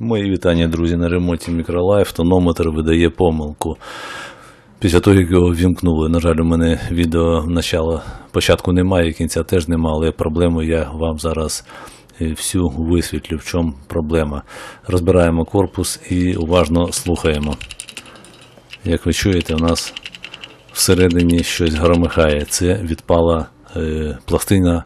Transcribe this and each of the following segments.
Мої вітання, друзі, на ремонті мікролайф. Тонометр видає помилку. Після того, як його вімкнули, на жаль, у мене відео начала початку немає, кінця теж немає, але проблему я вам зараз е, всю висвітлю. В чому проблема. Розбираємо корпус і уважно слухаємо. Як ви чуєте, у нас всередині щось громихає. Це відпала е, пластина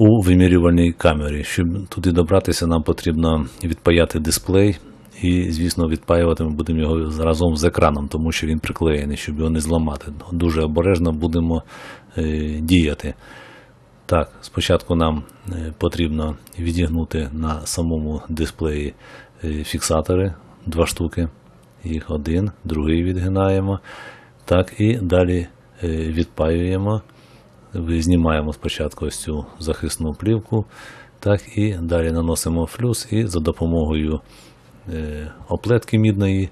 у вимірювальній камері. Щоб туди добратися, нам потрібно відпаяти дисплей. І, звісно, відпаювати ми будемо його разом з екраном, тому що він приклеєний, щоб його не зламати. Дуже обережно будемо е, діяти. Так, спочатку нам е, потрібно відігнути на самому дисплеї е, фіксатори, два штуки. Їх один, другий відгинаємо. Так, і далі відпаюємо. Знімаємо спочатку ось цю захисну плівку, так і далі наносимо флюс і за допомогою е, оплетки мідної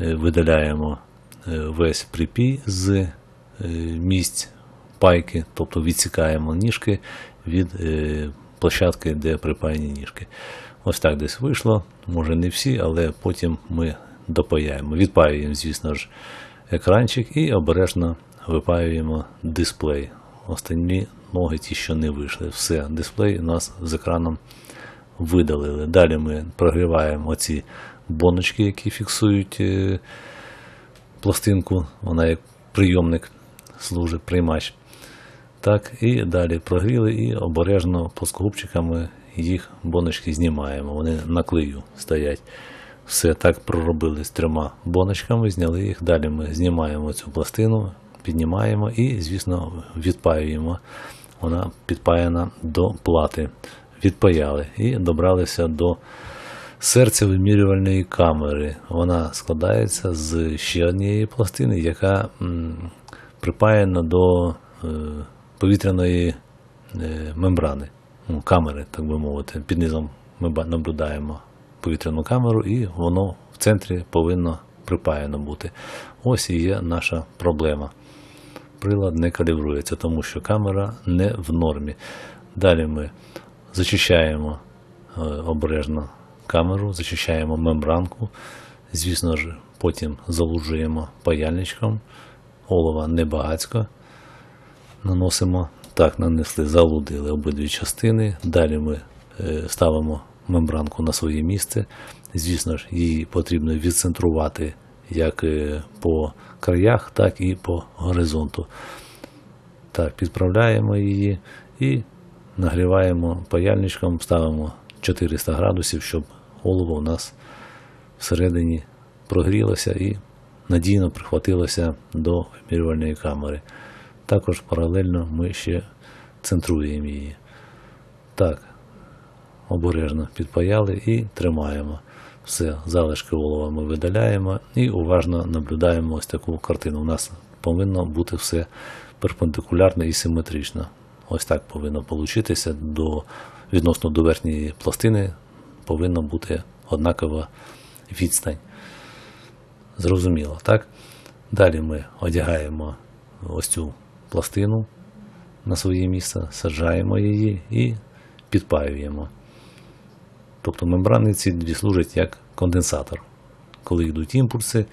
е, видаляємо е, весь припій з місць пайки, тобто відсікаємо ніжки від площадки, де припаяні ніжки. Ось так десь вийшло, може не всі, але потім ми допаяємо. Відпаюємо, звісно ж, екранчик і обережно випаюємо дисплей. Останні ноги ті, що не вийшли. Все, дисплей у нас з екраном видалили. Далі ми прогріваємо оці боночки, які фіксують е, пластинку. Вона як прийомник служить, приймач. Так, і далі прогріли і обережно плоскогубчиками їх боночки знімаємо. Вони на клею стоять. Все так проробили з трьома боночками, зняли їх. Далі ми знімаємо цю пластину, піднімаємо і, звісно, відпаюємо. Вона підпаяна до плати. Відпаяли і добралися до серця вимірювальної камери. Вона складається з ще однієї пластини, яка м, припаяна до е, повітряної е, мембрани, ну, камери, так би мовити. Під низом ми наблюдаємо повітряну камеру, і воно в центрі повинно припаяно бути. Ось і є наша проблема. Прилад не калібрується, тому що камера не в нормі. Далі ми зачищаємо е, обережно камеру, зачищаємо мембранку. Звісно ж, потім залужуємо паяльничком. Олова небагацько наносимо. Так, нанесли, залудили обидві частини. Далі ми е, ставимо мембранку на своє місце. Звісно ж, її потрібно відцентрувати як е, по краях, так і по горизонту. Так, підправляємо її і нагріваємо паяльничком, ставимо 400 градусів, щоб олово у нас всередині прогрілося і надійно прихватилося до вимірювальної камери. Також паралельно ми ще центруємо її. Так, обережно підпаяли і тримаємо. Все, залишки олова ми видаляємо і уважно наблюдаємо ось таку картину. У нас повинно бути все перпендикулярно і симетрично. Ось так повинно получитися до відносно до верхньої пластини повинна бути однакова відстань. Зрозуміло, так? Далі ми одягаємо ось цю пластину на своє місце, саджаємо її і підпаюємо. Тобто мембрани ці дві служать як конденсатор. Коли йдуть імпульси,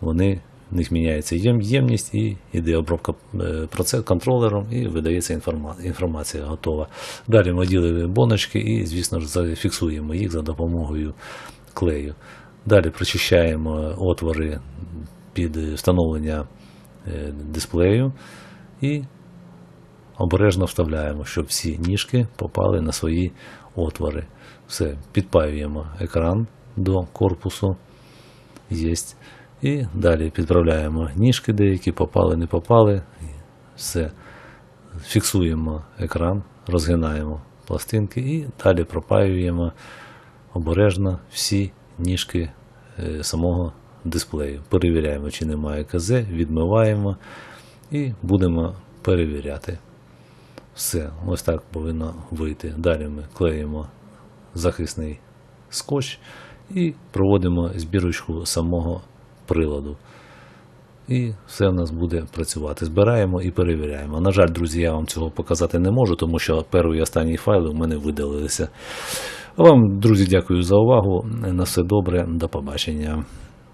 вони, в них міняється ємність і йде обробка е, контролером і видається інформа- інформація готова. Далі ми ділимо боночки і, звісно ж, зафіксуємо їх за допомогою клею. Далі прочищаємо отвори під встановлення е, дисплею і обережно вставляємо, щоб всі ніжки попали на свої отвори. Все, підпаюємо екран до корпусу. Єсть. І далі підправляємо ніжки, деякі попали, не попали. Все. Фіксуємо екран, розгинаємо пластинки і далі пропаюємо обережно всі ніжки е, самого дисплею. Перевіряємо, чи немає КЗ, відмиваємо і будемо перевіряти. Все, ось так повинно вийти. Далі ми клеїмо захисний скотч і проводимо збірочку самого приладу. І все в нас буде працювати. Збираємо і перевіряємо. На жаль, друзі, я вам цього показати не можу, тому що перший і останній файли у мене видалилися. Вам, друзі, дякую за увагу. На все добре, до побачення.